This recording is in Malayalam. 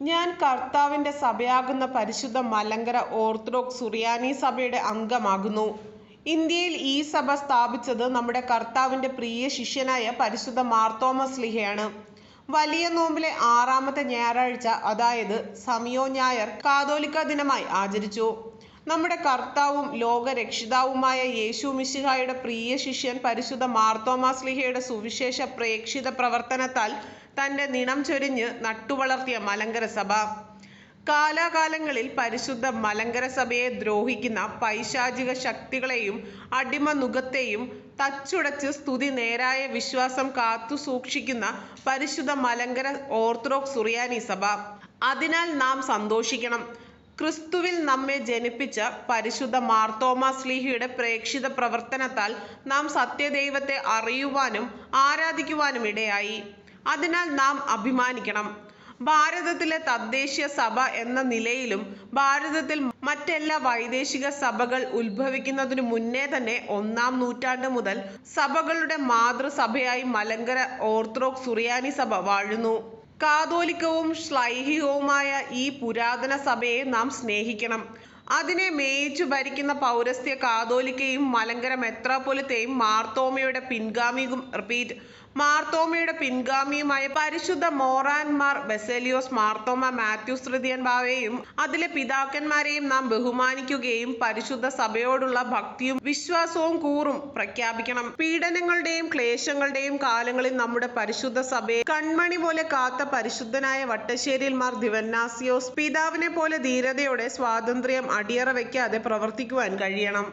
ഞാൻ കർത്താവിന്റെ സഭയാകുന്ന പരിശുദ്ധ മലങ്കര ഓർത്തഡോക്സ് സുറിയാനി സഭയുടെ അംഗമാകുന്നു. ഇന്ത്യയിൽ ഈ സഭ സ്ഥാപിച്ചത് നമ്മുടെ കർത്താവിന്റെ പ്രിയ ശിഷ്യനായ പരിശുദ്ധ മാർത്തോമസ് ലിഹയാണ്. വലിയ നോമ്പിലെ ആറാമത്തെ ഞായറാഴ്ച അതായത് സമയോ ഞായർ കാതോലിക്ക ദിനമായി ആചരിച്ചു. നമ്മുടെ കർത്താവും ലോകരക്ഷിതാവുമായ യേശു മിശിഹായുടെ പ്രിയ ശിഷ്യൻ പരിശുദ്ധ മാർത്തോമാസ് ലിഹയുടെ സുവിശേഷ പ്രേക്ഷിത പ്രവർത്തനത്താൽ തന്റെ നിണം ചൊരിഞ്ഞ് നട്ടുവളർത്തിയ മലങ്കര സഭ. കാലാകാലങ്ങളിൽ പരിശുദ്ധ മലങ്കര സഭയെ ദ്രോഹിക്കുന്ന പൈശാചിക ശക്തികളെയും അടിമ നുഖത്തെയും തച്ചുടച്ച് സ്തുതി നേരായ വിശ്വാസം കാത്തു സൂക്ഷിക്കുന്ന പരിശുദ്ധ മലങ്കര ഓർത്തഡോക്സ് സുറിയാനി സഭ. അതിനാൽ നാം സന്തോഷിക്കണം. ക്രിസ്തുവിൽ നമ്മെ ജനിപ്പിച്ച പരിശുദ്ധ മാർത്തോമാ സ്ലീഹിയുടെ പ്രേക്ഷിത പ്രവർത്തനത്താൽ നാം സത്യദൈവത്തെ അറിയുവാനും ആരാധിക്കുവാനും ഇടയായി. അതിനാൽ നാം അഭിമാനിക്കണം. ഭാരതത്തിലെ തദ്ദേശീയ സഭ എന്ന നിലയിലും ഭാരതത്തിൽ മറ്റെല്ലാ വൈദേശിക സഭകൾ ഉത്ഭവിക്കുന്നതിനു മുന്നേ തന്നെ ഒന്നാം നൂറ്റാണ്ട് മുതൽ സഭകളുടെ മാതൃസഭയായി മലങ്കര ഓർത്തഡോക്സ് സുറിയാനി സഭ വാഴുന്നു. കാതോലിക്കവും ശ്ലൈഹികവുമായ ഈ പുരാതന സഭയെ നാം സ്നേഹിക്കണം. അതിനെ മേയിച്ചു ഭരിക്കുന്ന പൗരസ്ത്യ കാതോലിക്കയും മലങ്കര മെത്രാപ്പൊലിത്തയും മാർത്തോമയുടെ പിൻഗാമിയും റിപ്പീറ്റ് മാർത്തോമയുടെ പിൻഗാമിയുമായ പരിശുദ്ധ മോറാൻമാർ ബെസേലിയോസ് മാർത്തോമ മാത്യു ശ്രുതിയൻ ബാവയെയും അതിലെ പിതാക്കന്മാരെയും നാം ബഹുമാനിക്കുകയും പരിശുദ്ധ സഭയോടുള്ള ഭക്തിയും വിശ്വാസവും കൂറും പ്രഖ്യാപിക്കണം. പീഡനങ്ങളുടെയും ക്ലേശങ്ങളുടെയും കാലങ്ങളിൽ നമ്മുടെ പരിശുദ്ധ സഭയെ കൺമണി പോലെ കാത്ത പരിശുദ്ധനായ വട്ടശ്ശേരിയിൽ മാർ ദിവന്നാസിയോസ് പിതാവിനെ പോലെ ധീരതയോടെ സ്വാതന്ത്ര്യം അടിയറ വയ്ക്കാതെ പ്രവർത്തിക്കുവാൻ കഴിയണം.